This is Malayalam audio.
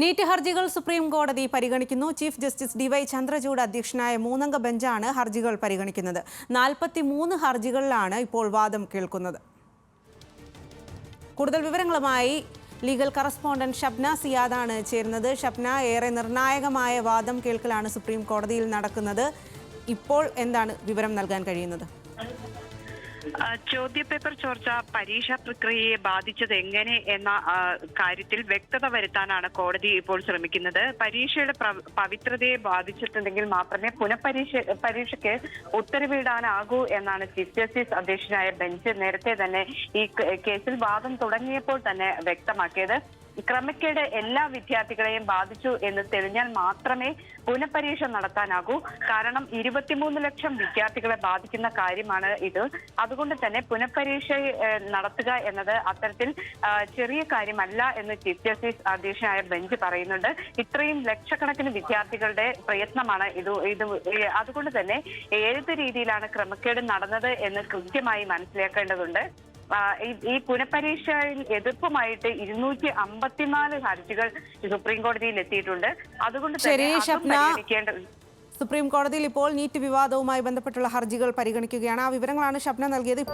നീറ്റ് ഹർജികൾ സുപ്രീം കോടതി പരിഗണിക്കുന്നു. ചീഫ് ജസ്റ്റിസ് ഡിവൈ ചന്ദ്രചൂഡ് അധ്യക്ഷനായ മൂന്നംഗ ബെഞ്ചാണ് ഹർജികൾ പരിഗണിക്കുന്നത്. നാൽപ്പത്തി മൂന്ന് ഹർജികളിലാണ് ഇപ്പോൾ വാദം കേൾക്കുന്നത്. കൂടുതൽ വിവരങ്ങളുമായി ലീഗൽ കറസ്പോണ്ടന്റ് ഷബ്ന സിയാദാണ് ചേരുന്നത്. ഷബ്ന ഏറെ നിർണായകമായ വാദം കേൾക്കലാണ് സുപ്രീം കോടതിയിൽ നടക്കുന്നത്. ഇപ്പോൾ എന്താണ് വിവരം നൽകാൻ കഴിയുന്നത്? ചോദ്യപേപ്പർ ചോർച്ച പരീക്ഷാ പ്രക്രിയയെ ബാധിച്ചത് എങ്ങനെ എന്ന കാര്യത്തിൽ വ്യക്തത വരുത്താനാണ് കോടതി ഇപ്പോൾ ശ്രമിക്കുന്നത്. പരീക്ഷയുടെ പ്ര- പവിത്രതയെ ബാധിച്ചിട്ടുണ്ടെങ്കിൽ മാത്രമേ പുനഃപരീക്ഷ പരീക്ഷയ്ക്ക് ഉത്തരവിടാനാകൂ എന്നാണ് ചീഫ് ജസ്റ്റിസ് അധ്യക്ഷനായ ബെഞ്ച് നേരത്തെ തന്നെ ഈ കേസിൽ വാദം തുടങ്ങിയപ്പോൾ തന്നെ വ്യക്തമാക്കിയത്. ക്രമക്കേട് എല്ലാ വിദ്യാർത്ഥികളെയും ബാധിച്ചു എന്ന് തെളിഞ്ഞാൽ മാത്രമേ പുനഃപരീക്ഷ നടത്താനാകൂ. കാരണം ഇരുപത്തിമൂന്ന് ലക്ഷം വിദ്യാർത്ഥികളെ ബാധിക്കുന്ന കാര്യമാണ് ഇത്. അതുകൊണ്ട് തന്നെ പുനഃപരീക്ഷ നടത്തുക എന്നത് അത്തരത്തിൽ ചെറിയ കാര്യമല്ല എന്ന് ചീഫ് ജസ്റ്റിസ് അധ്യക്ഷനായ ബെഞ്ച് പറയുന്നുണ്ട്. ഇത്രയും ലക്ഷക്കണക്കിന് വിദ്യാർത്ഥികളുടെ പ്രയത്നമാണ് ഇത് ഇത് അതുകൊണ്ട് തന്നെ ഏത് രീതിയിലാണ് ക്രമക്കേട് നടന്നത് എന്ന് കൃത്യമായി മനസ്സിലാക്കേണ്ടതുണ്ട്. ഈ- പുനഃപരീക്ഷയിൽ എതിർപ്പുമായിട്ട് ഇരുന്നൂറ്റി അമ്പത്തിനാല് ഹർജികൾ സുപ്രീം കോടതിയിൽ എത്തിയിട്ടുണ്ട്. അതുകൊണ്ട് തന്നെ സുപ്രീം കോടതിയിൽ ഇപ്പോൾ നീറ്റ് വിവാദവുമായി ബന്ധപ്പെട്ടുള്ള ഹർജികൾ പരിഗണിക്കുകയാണ്. ആ വിവരങ്ങളാണ് ഷബ്ന നൽകിയത്.